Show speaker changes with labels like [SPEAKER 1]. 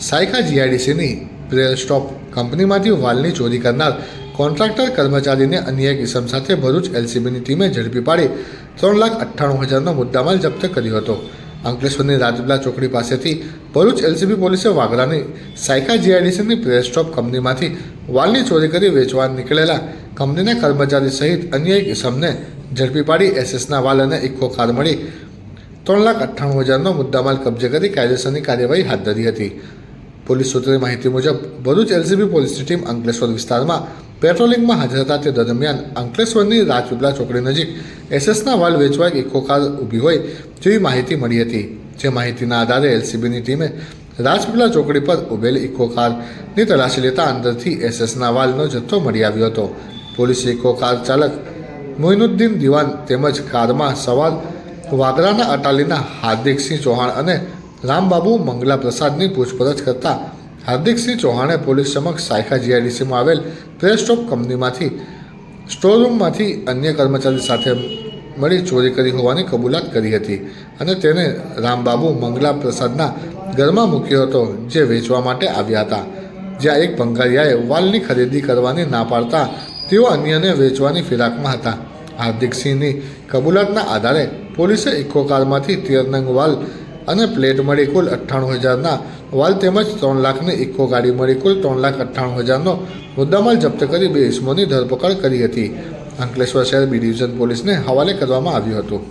[SPEAKER 1] Saykha જીઆઈડીસીની prayer stop કંપનીમાંથી વાલની ચોરી કરનાર કોન્ટ્રાક્ટર કર્મચારીને અન્ય એક ઇસમ સાથે ભરૂચ એલસીબીની ટીમે ઝડપી પાડી ત્રણ લાખ અઠ્ઠાણું હજારનો મુદ્દામાલ જપ્ત કર્યો હતો. અંકલેશ્વરની રાજપીપળા ચોકડી પાસેથી ભરૂચ એલસીબી પોલીસે વાગરાની સાયકા જીઆઈડીસીની પ્રેર સ્ટોપ કંપનીમાંથી વાલની ચોરી કરી વેચવા નીકળેલા કંપનીના કર્મચારી સહિત અન્ય એક ઇસમને ઝડપી પાડી એસએસના વાલ અને ઇકો કાર મળી ત્રણ લાખ અઠ્ઠાણું હજારનો મુદ્દામાલ કબજે કરી કાયદેસરની કાર્યવાહી હાથ ધરી હતી. પોલીસ સૂત્રોની માહિતી મુજબ, ભરૂચ એલસીબી પોલીસની ટીમ અંકલેશ્વર વિસ્તારમાં પેટ્રોલિંગમાં હાજર હતા. તે દરમિયાન અંકલેશ્વરની રાજપીપળા ચોકડી નજીક એસએસના વાલ વેચવા ઇકો કાર ઊભી હોય જેવી માહિતી મળી હતી. જે માહિતીના આધારે એલસીબીની ટીમે રાજપીપળા ચોકડી પર ઊભેલી ઇકો કારની તલાશી લેતા અંદરથી એસએસના વાલનો જથ્થો મળી આવ્યો હતો. પોલીસે ઇકો કાર ચાલક મોઇનુદ્દીન દિવાન તેમજ કારમાં સવાર વાગરાના અટાલીના હાર્દિકસિંહ ચૌહાણ અને રામબાબુ મંગલા પ્રસાદની પૂછપરછ કરતા હાર્દિકસિંહ ચૌહાણે પોલીસ સમક્ષ સાયખા જીઆઈડીસીમાં આવેલ પ્રેસ્ટોપ કંપનીમાંથી સ્ટોરરૂમમાંથી અન્ય કર્મચારી સાથે મળી ચોરી કરી હોવાની કબૂલાત કરી હતી અને તેને રામબાબુ મંગલા પ્રસાદના ઘરમાં મૂક્યો હતો, જે વેચવા માટે આવ્યા હતા. જ્યાં એક ભંગારિયાએ વાલની ખરીદી કરવાની ના પાડતા તેઓ અન્યને વેચવાની ફિરાકમાં હતા. હાર્દિકસિંહની કબૂલાતના આધારે પોલીસે ઇકો કારમાંથી તેર વાલ અને પ્લેટ મળી કુલ અઠ્ઠાણું હજારના વાલ તેમજ ત્રણ લાખની ઇકો ગાડી મળી કુલ ત્રણ લાખ અઠ્ઠાણું હજારનો મુદ્દામાલ જપ્ત કરી બે ઇસમોની ધરપકડ કરી હતી. અંકલેશ્વર શહેર બી ડિવિઝન પોલીસને હવાલે કરવામાં આવ્યું હતું.